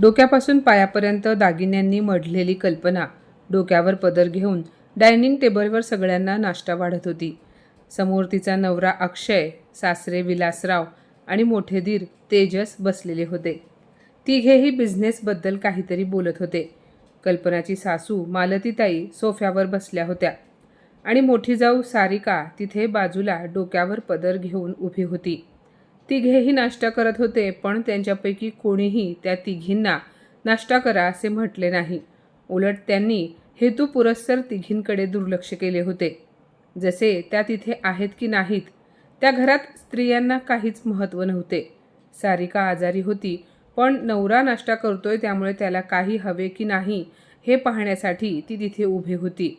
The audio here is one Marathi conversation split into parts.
डोक्यापासून पायापर्यंत दागिन्यांनी मढलेली कल्पना डोक्यावर पदर घेऊन डायनिंग टेबलवर सगळ्यांना नाश्ता वाढत होती. समोर तिचा नवरा अक्षय सासरे विलासराव आणि मोठे धीर तेजस बसलेले होते. तिघेही बिझनेसबद्दल काहीतरी बोलत होते. कल्पनाची सासू मालतीताई सोफ्यावर बसल्या होत्या आणि मोठी जाऊ सारिका तिथे बाजूला डोक्यावर पदर घेऊन उभी होती. तिघेही नाश्ता करत होते पण त्यांच्यापैकी कोणीही त्या तिघींना नाश्ता करा असे म्हटले नाही. उलट त्यांनी हेतू पुरस्सर तिघींकडे दुर्लक्ष केले होते. जसे त्या तिथे आहेत की नाहीत त्या घरात स्त्रियांना काहीच महत्त्व नव्हते. सारिका आजारी होती पण नवरा नाश्ता करतोय त्यामुळे त्याला काही हवे की नाही हे पाहण्यासाठी ती तिथे उभी होती.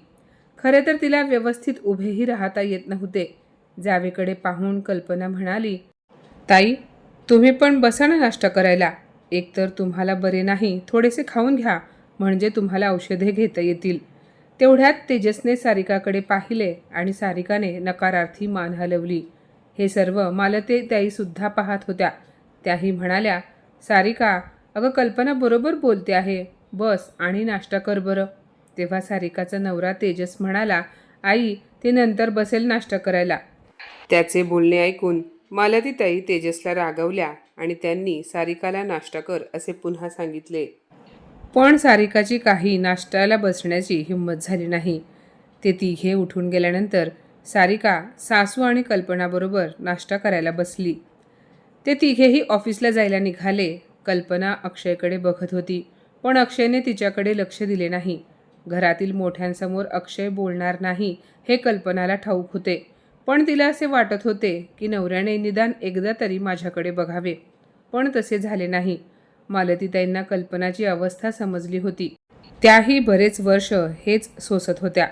खरे तर तिला व्यवस्थित उभेही राहता येत नव्हते. जावेकडे पाहून कल्पना म्हणाली ताई तुम्ही पण बसा ना नाश्ता करायला. एकतर तुम्हाला बरे नाही थोडेसे खाऊन घ्या म्हणजे तुम्हाला औषधे घेता येतील. तेवढ्यात तेजसने सारिकाकडे पाहिले आणि सारिकाने नकारार्थी मान हलवली. हे सर्व मालते त्याईसुद्धा पाहत होत्या. त्याही म्हणाल्या सारिका अगं कल्पना बरोबर बोलते आहे. बस आणि नाश्ता कर बरं. तेव्हा सारिकाचा नवरा तेजस म्हणाला आई ते नंतर बसेल नाश्ता करायला. त्याचे बोलणे ऐकून मालतीताई तेजसला रागवल्या आणि त्यांनी सारिकाला नाश्ता कर असे पुन्हा सांगितले. पण सारिकाची काही नाश्त्याला बसण्याची हिंमत झाली नाही. ते तिघे उठून गेल्यानंतर सारिका सासू आणि कल्पनाबरोबर नाश्ता करायला बसली. ते तिघेही ऑफिसला जायला निघाले. कल्पना अक्षयकडे बघत होती पण अक्षयने तिच्याकडे लक्ष दिले नाही. घरातील मोठ्यांसमोर अक्षय बोलणार नाही हे कल्पनाला ठाऊक होते. पण तिला असे वाटत होते की नवऱ्याने निदान एकदा तरी माझ्याकडे बघावे. पण तसे झाले नाही. मालतीताईंना कल्पनाची अवस्था समजली होती. त्याही बरेच वर्ष हेच सोसत होत्या.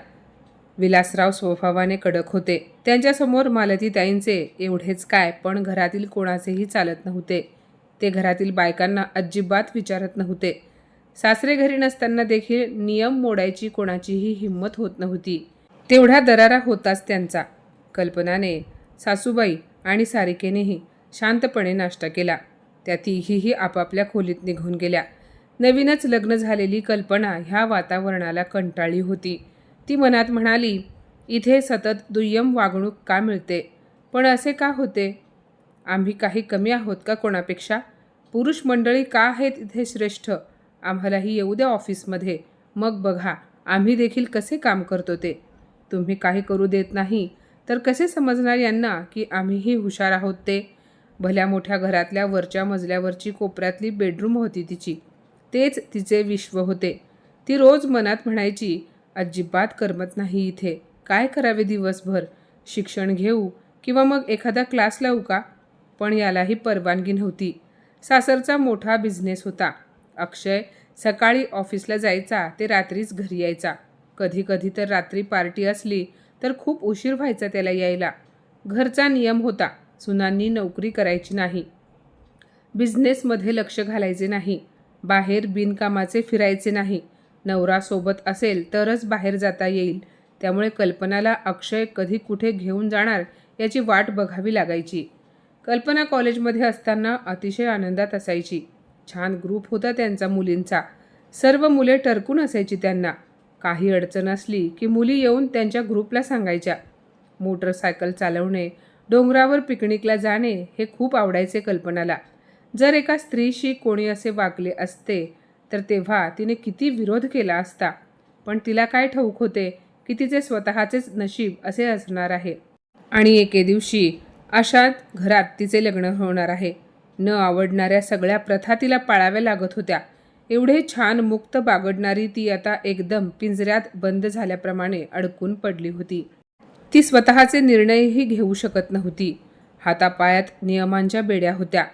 विलासराव स्वभावाने कडक होते. त्यांच्यासमोर मालतीताईंचे एवढेच काय पण घरातील कोणाचेही चालत नव्हते. ते घरातील बायकांना अजिबात विचारत नव्हते. सासरे घरी नसताना देखील नियम मोडायची कोणाचीही हिंमत होत नव्हती. तेवढा दरारा होताच त्यांचा. कल्पनाने सासूबाई आणि सारिकेनेही शांतपणे नाश्ता केला. त्या तिघीही आपापल्या खोलीत निघून गेल्या. नवीनच लग्न झालेली कल्पना ह्या वातावरणाला कंटाळली होती. ती मनात म्हणाली इथे सतत दुय्यम वागणूक का मिळते? पण असे का होते? आम्ही काही कमी आहोत का कोणापेक्षा? पुरुष मंडळी का आहेत इथे श्रेष्ठ? आम्हालाही येऊ द्या ऑफिसमध्ये. मग बघा आम्ही देखील कसे काम करतो ते? तुम्ही काही करू देत नाही तर कसे समजणार यांना की आम्हीही हुशार आहोत ते? भल्या मोठ्या घरातल्या वरच्या मजल्यावरची कोपऱ्यातली बेडरूम होती तिची. तेच तिचे विश्व होते. ती रोज मनात म्हणायची अजिबात करमत नाही इथे. काय करावे दिवसभर? शिक्षण घेऊ किंवा मग एखादा क्लास लावू का? पण यालाही परवानगी नव्हती. सासरचा मोठा बिझनेस होता. अक्षय सकाळी ऑफिसला जायचा ते रात्रीच घरी यायचा. कधी कधी तर रात्री पार्टी असली तर खूप उशीर व्हायचा त्याला यायला. घरचा नियम होता सुनांनी नोकरी करायची नाही. बिझनेसमध्ये लक्ष घालायचे नाही. बाहेर बिनकामाचे फिरायचे नाही. नवरा सोबत असेल तरच बाहेर जाता येईल. त्यामुळे कल्पनाला अक्षय कधी कुठे घेऊन जाणार याची वाट बघावी लागायची. कल्पना कॉलेजमध्ये असताना अतिशय आनंदात असायची. छान ग्रुप होता त्यांचा मुलींचा. सर्व मुले टरकून असायची त्यांना. काही अडचण असली की मुली येऊन त्यांच्या ग्रुपला सांगायच्या. मोटरसायकल चालवणे डोंगरावर पिकनिकला जाणे हे खूप आवडायचे कल्पनाला. जर एका स्त्रीशी कोणी असे वागले असते तर तेव्हा तिने किती विरोध केला असता. पण तिला काय ठाऊक होते की तिचे स्वतःचेच नशीब असे असणार आहे. आणि एके दिवशी अशात घरात तिचे लग्न होणार आहे. न आवडणाऱ्या सगळ्या प्रथा तिला पाळाव्या लागत होत्या. एवढे छान मुक्त बागडणारी ती आता एकदम पिंजऱ्यात बंद झाल्याप्रमाणे अडकून पडली होती. ती स्वतःचे निर्णयही घेऊ शकत नव्हती. हातापायात नियमांच्या बेड्या होत्या.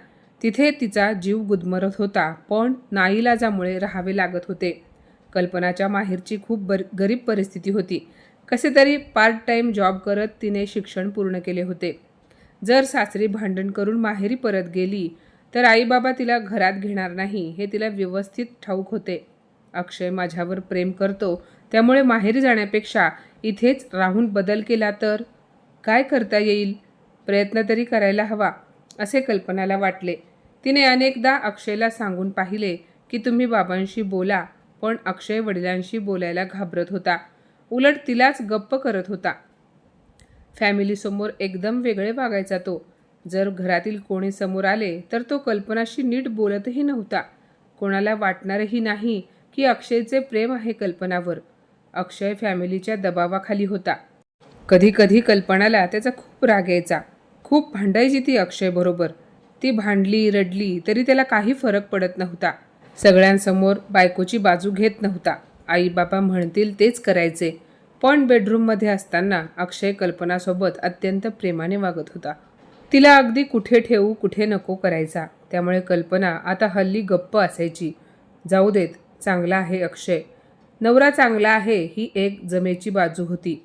तिथे तिचा जीव गुदमरत होता पण नाईलाजामुळे राहावे लागत होते. कल्पनाच्या माहेरची खूप बर गरीब परिस्थिती होती. कसे तरी पार्ट टाईम जॉब करत तिने शिक्षण पूर्ण केले होते. जर सासरी भांडण करून माहेरी परत गेली तर आईबाबा तिला घरात घेणार नाही हे तिला व्यवस्थित ठाऊक होते. अक्षय माझ्यावर प्रेम करतो त्यामुळे माहेरी जाण्यापेक्षा इथेच राहून बदल केला तर? काय करता येईल? प्रयत्न तरी करायला हवा असे कल्पनाला वाटले. तिने अनेकदा अक्षयला सांगून पाहिले की तुम्ही बाबांशी बोला पण अक्षय वडिलांशी बोलायला घाबरत होता. उलट तिलाच गप्प करत होता. फॅमिलीसमोर एकदम वेगळे वागायचा तो. जर घरातील कोणी समोर आले तर तो कल्पनाशी नीट बोलतही नव्हता. कोणाला वाटणारही नाही की अक्षयचे प्रेम आहे कल्पनावर. अक्षय फॅमिलीच्या दबावाखाली होता. कधी कधी कल्पनाला त्याचा खूप राग यायचा. खूप भांडायची ती अक्षयबरोबर ती भांडली रडली तरी त्याला काही फरक पडत नव्हता. सगळ्यांसमोर बायकोची बाजू घेत नव्हता. आई बाबा म्हणतील तेच करायचे. पण बेडरूममध्ये असताना अक्षय कल्पनासोबत अत्यंत प्रेमाने वागत होता. तिला अगदी कुठे ठेवू कुठे नको करायचा. त्यामुळे कल्पना आता हल्ली गप्प असायची. जाऊ देत चांगला आहे अक्षय. नवरा चांगला आहे ही एक जमेची बाजू होती.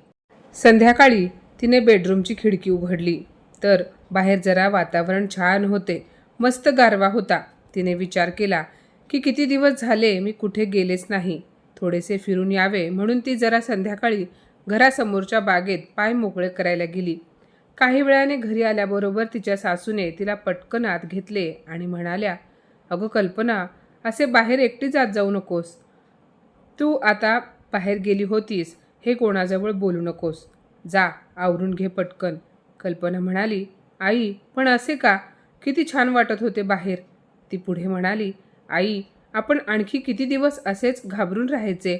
संध्याकाळी तिने बेडरूमची खिडकी उघडली. तर बाहेर जरा वातावरण छान होते. मस्त गारवा होता. तिने विचार केला की किती दिवस झाले मी कुठे गेलेच नाही. थोडेसे फिरून यावे म्हणून ती जरा संध्याकाळी घरासमोरच्या बागेत पाय मोकळे करायला गेली. काही वेळाने घरी आल्याबरोबर तिच्या सासूने तिला पटकन आत घेतले आणि म्हणाल्या अगं कल्पना असे बाहेर एकटी जात जाऊ नकोस. तू आता बाहेर गेली होतीस हे कोणाजवळ बोलू नकोस. जा आवरून घे पटकन. कल्पना म्हणाली आई पण असे का? किती छान वाटत होते बाहेर. ती पुढे म्हणाली आई आपण आणखी किती दिवस असेच घाबरून राहायचे?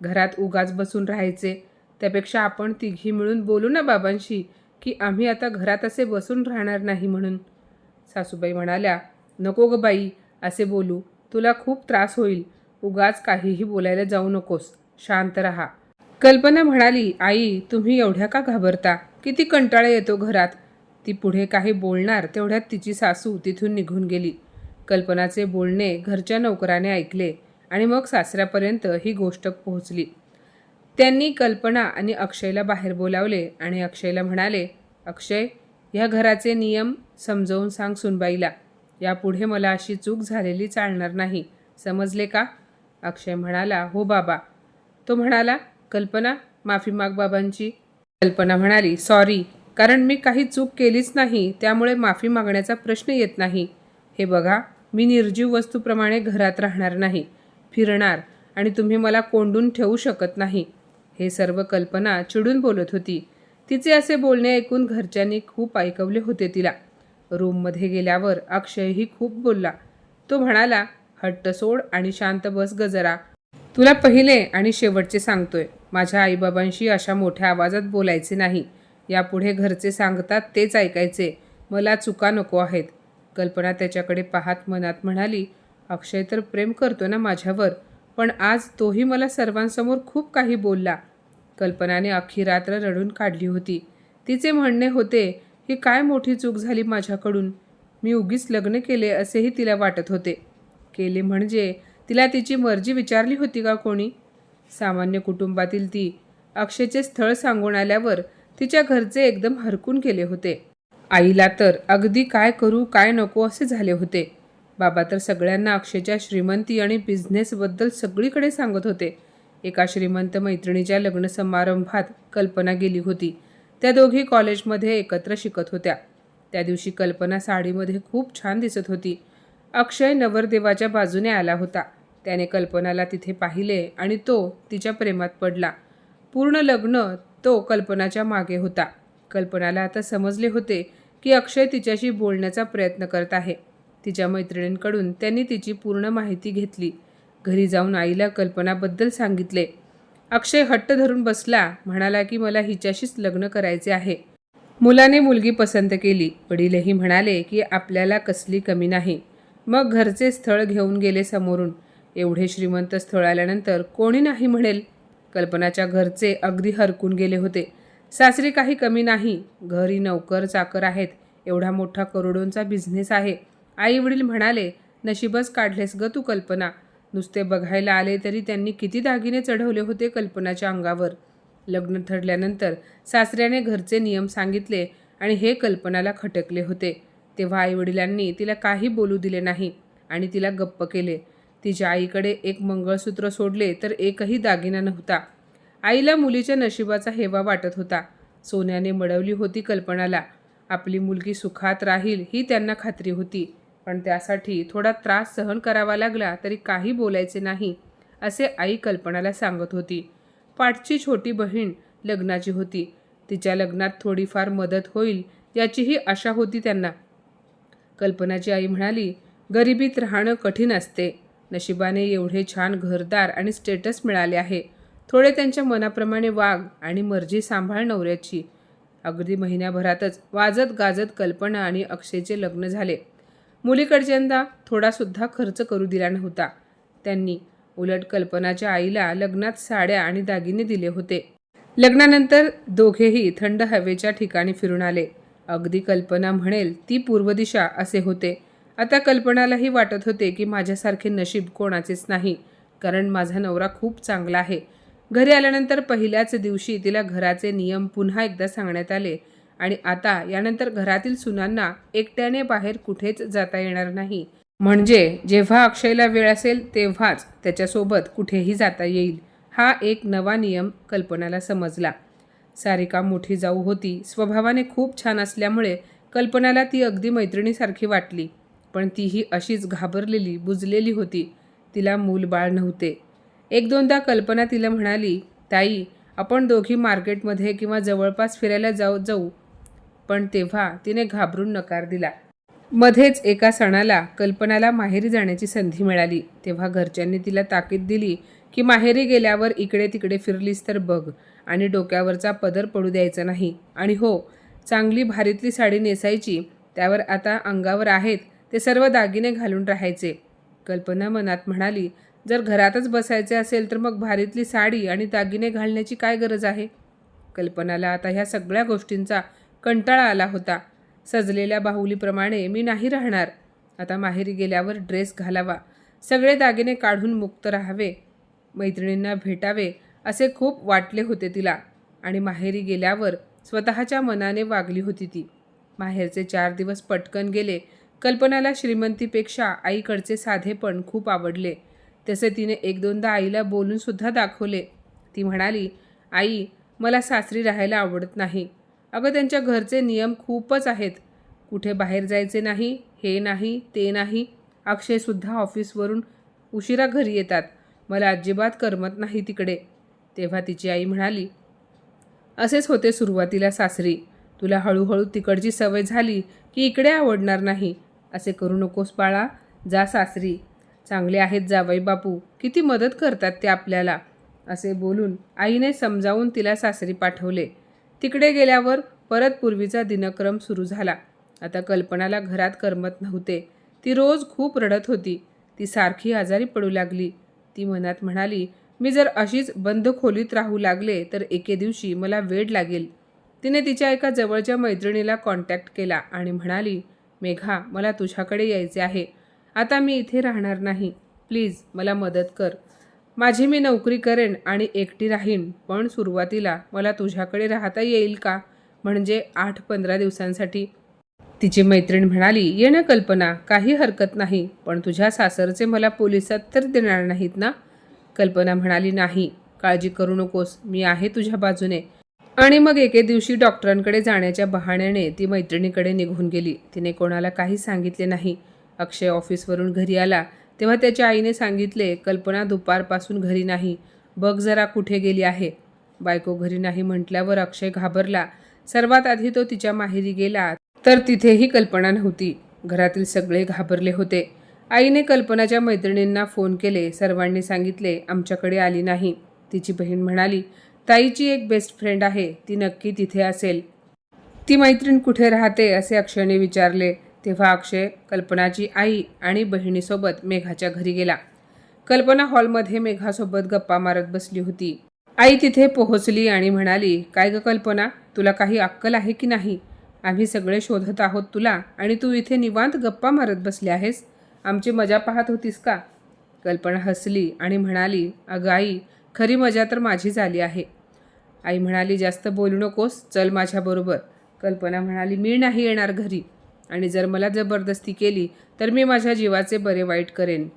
घरात उगाच बसून राहायचे. त्यापेक्षा आपण तिघी मिळून बोलू ना बाबांशी. की आम्ही आता घरात असे बसून राहणार नाही म्हणून. सासूबाई म्हणाल्या नको ग बाई असे बोलू. तुला खूप त्रास होईल. उगाच काहीही बोलायला जाऊ नकोस. शांत राहा. कल्पना म्हणाली आई तुम्ही एवढ्या का घाबरता? किती कंटाळा येतो घरात. ती पुढे काही बोलणार तेवढ्यात तिची सासू तिथून निघून गेली. कल्पनाचे बोलणे घरच्या नोकराने ऐकले आणि मग सासऱ्यापर्यंत ही गोष्ट पोहोचली. त्यांनी कल्पना आणि अक्षयला बाहेर बोलावले आणि अक्षयला म्हणाले अक्षय ह्या घराचे नियम समजवून सांग सुनबाईला. यापुढे मला अशी चूक झालेली चालणार नाही. समजले का? अक्षय म्हणाला हो बाबा. तो म्हणाला कल्पना माफी माग बाबांची. कल्पना म्हणाली सॉरी कारण मी काही चूक केलीच नाही त्यामुळे माफी मागण्याचा प्रश्न येत नाही. हे बघा मी निर्जीव वस्तूप्रमाणे घरात राहणार नाही फिरणार आणि तुम्ही मला कोंडून ठेवू शकत नाही. हे सर्व कल्पना चिडून बोलत होती. तिचे असे बोलणे ऐकून घरच्यांनी खूप ऐकवले होते तिला. रूममध्ये गेल्यावर अक्षयही खूप बोलला. तो म्हणाला हट्ट सोड आणि शांत बस गजरा तुला पहिले आणि शेवटचे सांगतोय. माझ्या आईबाबांशी अशा मोठ्या आवाजात बोलायचे नाही. यापुढे घरचे सांगतात तेच ऐकायचे. मला चुका नको आहेत. कल्पना त्याच्याकडे पाहत मनात म्हणाली अक्षय तर प्रेम करतो ना माझ्यावर पण आज तोही मला सर्वांसमोर खूप काही बोलला. कल्पनाने अख्खी रात्र रडून काढली होती. तिचे म्हणणे होते की काय मोठी चूक झाली माझ्याकडून? मी उगीच लग्न केले असेही तिला वाटत होते. केले म्हणजे तिला तिची मर्जी विचारली होती का कोणी? सामान्य कुटुंबातील ती अक्षयचे स्थळ सांगून आल्यावर तिच्या घरचे एकदम हरकून गेले होते. आईला तर अगदी काय करू काय नको असे झाले होते. बाबा तर सगळ्यांना अक्षयच्या श्रीमंती आणि बिझनेसबद्दल सगळीकडे सांगत होते. एका श्रीमंत मैत्रिणीच्या लग्न समारंभात कल्पना गेली होती. त्या दोघी कॉलेजमध्ये एकत्र शिकत होत्या. त्या दिवशी कल्पना साडीमध्ये खूप छान दिसत होती. अक्षय नवरदेवाच्या बाजूने आला होता. त्याने कल्पनाला तिथे पाहिले आणि तो तिच्या प्रेमात पडला. पूर्ण लग्न तो कल्पनाच्या मागे होता. कल्पनाला आता समजले होते की अक्षय तिच्याशी बोलण्याचा प्रयत्न करत आहे. तिच्या मैत्रिणींकडून त्यांनी तिची पूर्ण माहिती घेतली. घरी जाऊन आईला कल्पनाबद्दल सांगितले. अक्षय हट्ट धरून बसला म्हणाला की मला हिच्याशीच लग्न करायचे आहे. मुलाने मुलगी पसंत केली. वडीलही म्हणाले की आपल्याला कसली कमी नाही. मग घरचे स्थळ घेऊन गेले समोरून. एवढे श्रीमंत स्थळ आल्यानंतर कोणी नाही म्हणेल. कल्पनाच्या घरचे अगदी हरकून गेले होते. सासरी काही कमी नाही. घरी नोकर चाकर आहेत. एवढा मोठा करोडोंचा बिझनेस आहे. आई वडील म्हणाले नशीबच काढलेस ग तू कल्पना. नुसते बघायला आले तरी त्यांनी किती दागिने चढवले होते कल्पनाच्या अंगावर. लग्न ठरल्यानंतर सासऱ्याने घरचे नियम सांगितले आणि हे कल्पनाला खटकले होते. तेव्हा आईवडिलांनी तिला काही बोलू दिले नाही आणि तिला गप्प केले. तिच्या आईकडे एक मंगळसूत्र सोडले तर एकही दागिना नव्हता. आईला मुलीच्या नशिबाचा हेवा वाटत होता. सोन्याने मडवली होती कल्पनाला. आपली मुलगी सुखात राहील ही त्यांना खात्री होती. पण त्यासाठी थोडा त्रास सहन करावा लागला तरी काही बोलायचे नाही असे आई कल्पनाला सांगत होती. पाठची छोटी बहीण लग्नाची होती. तिच्या लग्नात थोडीफार मदत होईल याचीही आशा होती त्यांना. कल्पनाची आई म्हणाली गरिबीत राहणं कठीण असते. नशिबाने एवढे छान घरदार आणि स्टेटस मिळाले आहे. थोडे त्यांच्या मनाप्रमाणे वाघ आणि मर्जी सांभाळ नवऱ्याची. अगदी महिन्याभरातच वाजत गाजत कल्पना आणि अक्षयचे लग्न झाले. मुलीकडच्यांदा थोडासुद्धा खर्च करू दिला नव्हता. त्यांनी उलट कल्पनाच्या आईला लग्नात साड्या आणि दागिने दिले होते. लग्नानंतर दोघेही थंड हवेच्या ठिकाणी फिरून आले. अगदी कल्पना म्हणेल ती पूर्व दिशा असे होते. आता कल्पनालाही वाटत होते की माझ्यासारखे नशीब कोणाचेच नाही कारण माझा नवरा खूप चांगला आहे. घरी आल्यानंतर पहिल्याच दिवशी तिला घराचे नियम पुन्हा एकदा सांगण्यात आले. आणि आता यानंतर घरातील सुनांना एकट्याने बाहेर कुठेच जाता येणार नाही. म्हणजे जेव्हा अक्षयला वेळ असेल तेव्हाच त्याच्यासोबत कुठेही जाता येईल हा एक नवा नियम कल्पनाला समजला. सारिका मोठी जाऊ होती. स्वभावाने खूप छान असल्यामुळे कल्पनाला ती अगदी मैत्रिणीसारखी वाटली. पण तीही अशीच घाबरलेली बुजलेली होती. तिला मूलबाळ नव्हते. एक दोनदा कल्पना तिला म्हणाली ताई आपण दोघी मार्केटमध्ये किंवा जवळपास फिरायला जाऊ जाऊ. पण तेव्हा तिने घाबरून नकार दिला. मध्येच एका सणाला कल्पनाला माहेरी जाण्याची संधी मिळाली. तेव्हा घरच्यांनी तिला ताकीद दिली की माहेरी गेल्यावर इकडे तिकडे फिरलीस तर बघ आणि डोक्यावरचा पदर पडू द्यायचा नाही. आणि हो चांगली भारीतली साडी नेसायची त्यावर आता अंगावर आहेत ते सर्व दागिने घालून राहायचे. कल्पना मनात म्हणाली जर घरातच बसायचे असेल तर मग भारीतली साडी आणि दागिने घालण्याची काय गरज आहे? कल्पनाला आता ह्या सगळ्या गोष्टींचा कंटाळा आला होता. सजलेल्या बाहुलीप्रमाणे मी नाही राहणार. आता माहेरी गेल्यावर ड्रेस घालावा. सगळे दागिने काढून मुक्त राहावे. मैत्रिणींना भेटावे असे खूप वाटले होते तिला आणि माहेरी गेल्यावर स्वतःच्या मनाने वागली होती ती. माहेरचे चार दिवस पटकन गेले. कल्पनाला श्रीमंतीपेक्षा आईकडचे साधेपण खूप आवडले. तसे तिने एक दोनदा आईला बोलूनसुद्धा दाखवले. ती म्हणाली आई मला सासरी राहायला आवडत नाही. अगं त्यांच्या घरचे नियम खूपच आहेत. कुठे बाहेर जायचे नाही हे नाही ते नाही. अक्षयसुद्धा ऑफिसवरून उशिरा घरी येतात. मला अजिबात करमत नाही तिकडे. तेव्हा तिची आई म्हणाली असेच होते सुरुवातीला सासरी. तुला हळूहळू तिकडची सवय झाली की इकडे आवडणार नाही. असे करू नकोस बाळा. जा सासरी. चांगले आहेत जावई बापू. किती मदत करतात ते आपल्याला. असे बोलून आईने समजावून तिला सासरी पाठवले. तिकडे गेल्यावर परत पूर्वीचा दिनक्रम सुरू झाला. आता कल्पनाला घरात करमत नव्हते. ती रोज खूप रडत होती. ती सारखी आजारी पडू लागली. ती मनात म्हणाली मी जर अशीच बंद खोलीत राहू लागले तर एके दिवशी मला वेड लागेल. तिने तिच्या एका जवळच्या मैत्रिणीला कॉन्टॅक्ट केला आणि म्हणाली मेघा मला तुझ्याकडे यायचे आहे. आता मी इथे राहणार नाही. प्लीज मला मदत कर. माझी मी नोकरी करेन आणि एकटी राहीन पण सुरुवातीला मला तुझ्याकडे राहता येईल का? म्हणजे आठ पंधरा दिवसांसाठी. तिची मैत्रीण म्हणाली ये ना कल्पना काही हरकत नाही पण तुझ्या सासरचे मला पोलिसात तर देणार नाहीत ना? कल्पना म्हणाली नाही काळजी करू नकोस मी आहे तुझ्या बाजूने. आणि मग एके दिवशी डॉक्टरांकडे जाण्याच्या बहाण्याने ती मैत्रिणीकडे निघून गेली. तिने कोणाला काही सांगितले नाही. अक्षय ऑफिसवरून घरी आला. तेव्हा त्याच्या आईने सांगितले कल्पना दुपारपासून घरी नाही. बघ जरा कुठे गेली आहे. बायको घरी नाही म्हटल्यावर अक्षय घाबरला. सर्वात आधी तो तिच्या माहेरी गेला तर तिथेही कल्पना नव्हती. घरातील सगळे घाबरले होते. आईने कल्पनाच्या मैत्रिणींना फोन केले. सर्वांनी सांगितले आमच्याकडे आली नाही. तिची बहीण म्हणाली ताईची एक बेस्ट फ्रेंड आहे. ती नक्की तिथे असेल. ती मैत्रीण कुठे राहते? असे अक्षयने विचारले. तेव्हा अक्षय कल्पनाची आई आणि बहिणीसोबत मेघाच्या घरी गेला. कल्पना हॉलमध्ये मेघासोबत गप्पा मारत बसली होती. आई तिथे पोहोचली आणि म्हणाली काय ग कल्पना तुला काही अक्कल आहे की नाही? आम्ही सगळे शोधत आहोत तुला आणि तू इथे निवांत गप्पा मारत बसली आहेस? आमची मजा पाहत होतीस का? कल्पना हसली आणि म्हणाली अगं आई खरी मजा तर माझी झाली आहे. आई म्हणाली जास्त बोलू नकोस चल माझ्याबरोबर. कल्पना म्हणाली मी नाही येणार घरी. आणि जर मला जबरदस्ती केली तर मी माझ्या जीवाचे बरे वाईट करेन.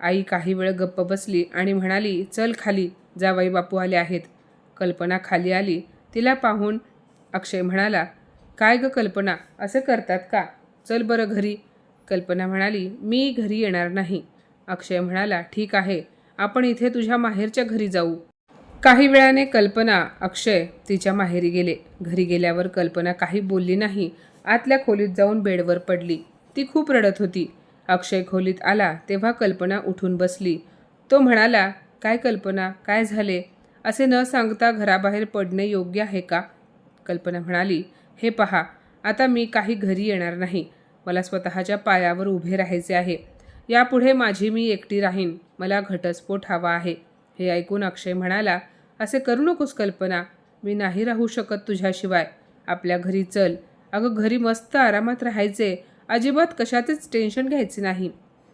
आई काही वेळ गप्प बसली आणि म्हणाली चल खाली जावाई बापू आले आहेत. कल्पना खाली आली. तिला पाहून अक्षय म्हणाला काय ग कल्पना असं करतात का? चल बरं घरी. कल्पना म्हणाली मी घरी येणार नाही. अक्षय म्हणाला ठीक आहे आपण इथे तुझ्या माहेरच्या घरी जाऊ. काही वेळाने कल्पना अक्षय तिच्या माहेरी गेले. घरी गेल्यावर कल्पना काही बोलली नाही. आतल्या खोलीत जाऊन बेडवर पडली. ती खूप रडत होती. अक्षय खोलीत आला तेव्हा कल्पना उठून बसली. तो म्हणाला काय कल्पना? काय झाले? असे न सांगता घराबाहेर पडणे योग्य आहे का? कल्पना म्हणाली हे पहा आता मी काही घरी येणार नाही. मला स्वतःच्या पायावर उभे राहायचे आहे. यापुढे माझी मी एकटी राहीन. मला घटस्फोट हवा आहे. हे ऐकून अक्षय म्हणाला असे करू नकोस कल्पना. मी नाही राहू शकत तुझ्याशिवाय. आपल्या घरी चल. अगं घरी मस्त आरामात राहायचे. अजिबात कशातच टेन्शन घ्यायचे नाही.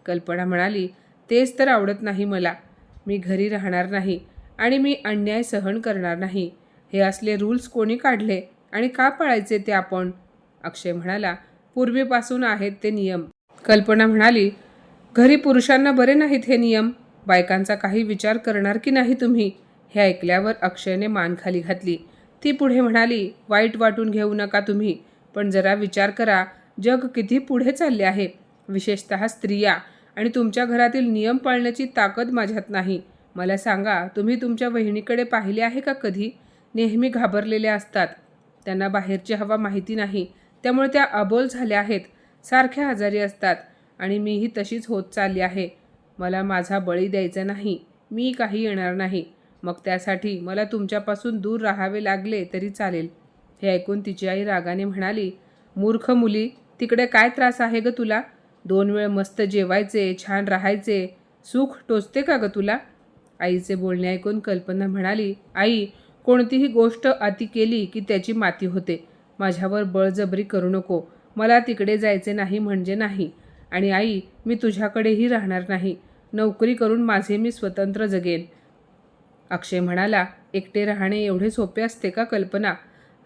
कल्पना म्हणाली तेच तर आवडत नाही मला. मी घरी राहणार नाही आणि मी अन्याय सहन करणार नाही. हे असले रूल्स कोणी काढले आणि का पाळायचे ते आपण? अक्षय म्हणाला पूर्वीपासून आहेत ते नियम. कल्पना म्हणाली घरी पुरुषांना बरे नाहीत हे नियम. बायकांचा काही विचार करणार की नाही तुम्ही? हे ऐकल्यावर अक्षयने मान खाली घातली. ती पुढे म्हणाली वाईट वाटून घेऊ नका तुम्ही. पण जरा विचार करा जग किती पुढे चालले आहे. विशेषतः स्त्रिया. आणि तुमच्या घरातील नियम पाळण्याची ताकद माझ्यात नाही. मला सांगा तुम्ही तुमच्या वहिनीकडे पाहिले आहे का कधी? नेहमी घाबरलेल्या असतात. त्यांना बाहेरची हवा माहिती नाही. त्यामुळे त्या अबोल झाल्या आहेत. सारख्या आजारी असतात. आणि मीही तशीच होत चालली आहे. मला माझा बळी द्यायचा नाही. मी काही येणार नाही. मग त्यासाठी मला तुमच्यापासून दूर राहावे लागले तरी चालेल. हे ऐकून तिची आई रागाने म्हणाली मूर्ख मुली तिकडे काय त्रास आहे ग तुला? दोन वेळ मस्त जेवायचे छान राहायचे सुख टोचते का ग तुला? आईचे बोलणे ऐकून कल्पना म्हणाली आई कोणतीही गोष्ट अति केली की त्याची माती होते. माझ्यावर बळजबरी करू नको. मला तिकडे जायचे नाही म्हणजे नाही. आणि आई मी तुझ्याकडेही राहणार नाही. नोकरी करून माझे मी स्वतंत्र जगेन. अक्षय म्हणाला एकटे राहणे एवढे सोपे असते का कल्पना?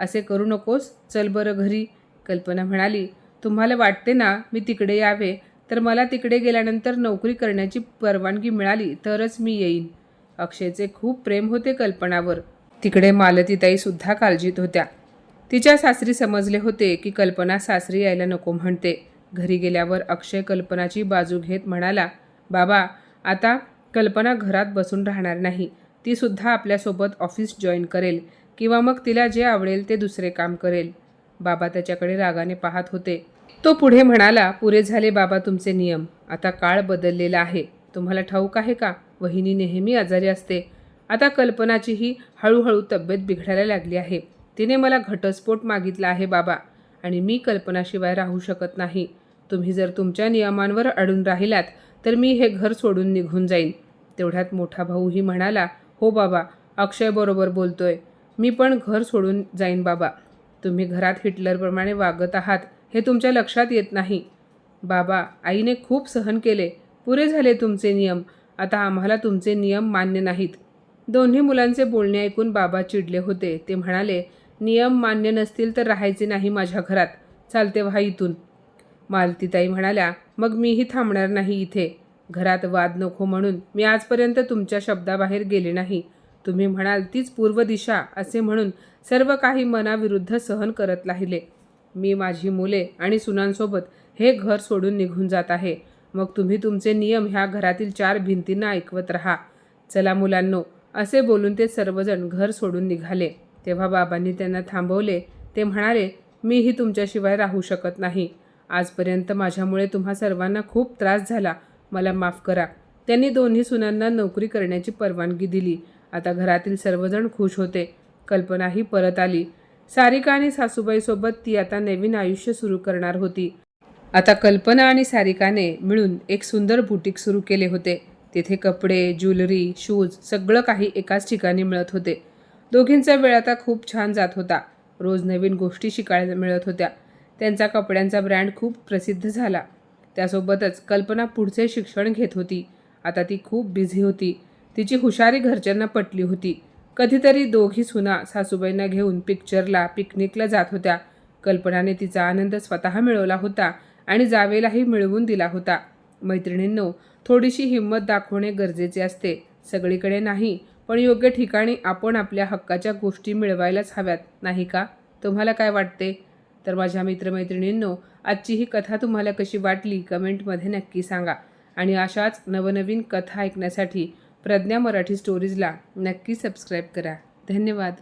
असे करू नकोस. चल बरं घरी. कल्पना म्हणाली तुम्हाला वाटते ना मी तिकडे यावे? तर मला तिकडे गेल्यानंतर नोकरी करण्याची परवानगी मिळाली तरच मी येईन. अक्षयचे खूप प्रेम होते कल्पनावर. तिकडे मालतीताईसुद्धा काळजीत होत्या. तिच्या सासरी समजले होते की कल्पना सासरी यायला नको म्हणते. घरी गेल्यावर अक्षय कल्पनाची बाजू घेत म्हणाला बाबा आता कल्पना घरात बसून राहणार नाही. तीसुद्धा आपल्यासोबत ऑफिस जॉईन करेल. किंवा मग तिला जे आवडेल ते दुसरे काम करेल. बाबा त्याच्याकडे रागाने पाहत होते. तो पुढे म्हणाला पुरे झाले बाबा तुमचे नियम. आता काळ बदललेला आहे. तुम्हाला ठाऊक आहे का? वहिनी नेहमी आजारी असते. आता कल्पनाचीही हळूहळू तब्येत बिघडायला लागली आहे. तिने मला घटस्फोट मागितला आहे बाबा आणि मी कल्पनाशिवाय राहू शकत नाही. तुम्ही जर तुमच्या नियमांवर अडून राहिलात तर मी हे घर सोडून निघून जाईन. तेवढ्यात मोठा भाऊही म्हणाला हो बाबा अक्षय बरोबर बोलतोय. मी पण घर सोडून जाईन बाबा. तुम्ही घरात हिटलरप्रमाणे वागत आहात हे तुमच्या लक्षात येत नाही. बाबा आईने खूप सहन केले. पुरे झाले तुमचे नियम. आता आम्हाला तुमचे नियम मान्य नाहीत. दोन्ही मुलांचे बोलणे ऐकून बाबा चिडले होते. ते म्हणाले नियम मान्य नसतील तर राहायचे नाही माझ्या घरात. चालते व्हा इथून. मालतीताई म्हणाल्या मग मीही थांबणार नाही इथे. घरात वाद नको म्हणून मी आजपर्यंत तुमच्या शब्दाबाहेर गेले नाही. तुम्ही म्हणाल तीच पूर्व दिशा असे म्हणून सर्व काही मनाविरुद्ध सहन करत राहिले. मी माझी मुले आणि सुनांसोबत हे घर सोडून निघून जात आहे. मग तुम्ही तुमचे नियम ह्या घरातील चार भिंतींना ऐकवत राहा. चला मुलांनो असे बोलून ते सर्वजण घर सोडून निघाले. तेव्हा बाबांनी त्यांना थांबवले. ते म्हणाले मीही तुमच्याशिवाय राहू शकत नाही. आजपर्यंत माझ्यामुळे तुम्हा सर्वांना खूप त्रास झाला. मला माफ करा. त्यांनी दोन्ही सुनांना नोकरी करण्याची परवानगी दिली. आता घरातील सर्वजण खुश होते. कल्पनाही परत आली. सारिका आणि सासूबाईसोबत ती आता नवीन आयुष्य सुरू करणार होती. आता कल्पना आणि सारिकाने मिळून एक सुंदर बुटीक सुरू केले होते. तिथे कपडे ज्वेलरी शूज सगळं काही एकाच ठिकाणी मिळत होते. दोघींचा वेळ आता खूप छान जात होता. रोज नवीन गोष्टी शिकायला मिळत होत्या. त्यांचा कपड्यांचा ब्रँड खूप प्रसिद्ध झाला. त्यासोबतच कल्पना पुढचे शिक्षण घेत होती. आता ती खूप बिझी होती. तिची हुशारी घरच्यांना पटली होती. कधीतरी दोघी सुना सासूबाईंना घेऊन पिक्चरला पिकनिकला जात होत्या. कल्पनाने तिचा आनंद स्वतः मिळवला होता आणि जावेलाही मिळवून दिला होता. मैत्रिणींनो थोडीशी हिंमत दाखवणे गरजेचे असते. सगळीकडे नाही पण योग्य ठिकाणी आपण आपल्या हक्काच्या गोष्टी मिळवायलाच हव्यात नाही का? तुम्हाला काय वाटते? तर माझ्या मित्रमैत्रिणींनो आजची ही कथा तुम्हाला कशी वाटली कमेंटमध्ये नक्की सांगा. आणि अशाच नवनवीन कथा ऐकण्यासाठी प्रज्ञा मराठी स्टोरीजला नक्की सबस्क्राईब करा. धन्यवाद.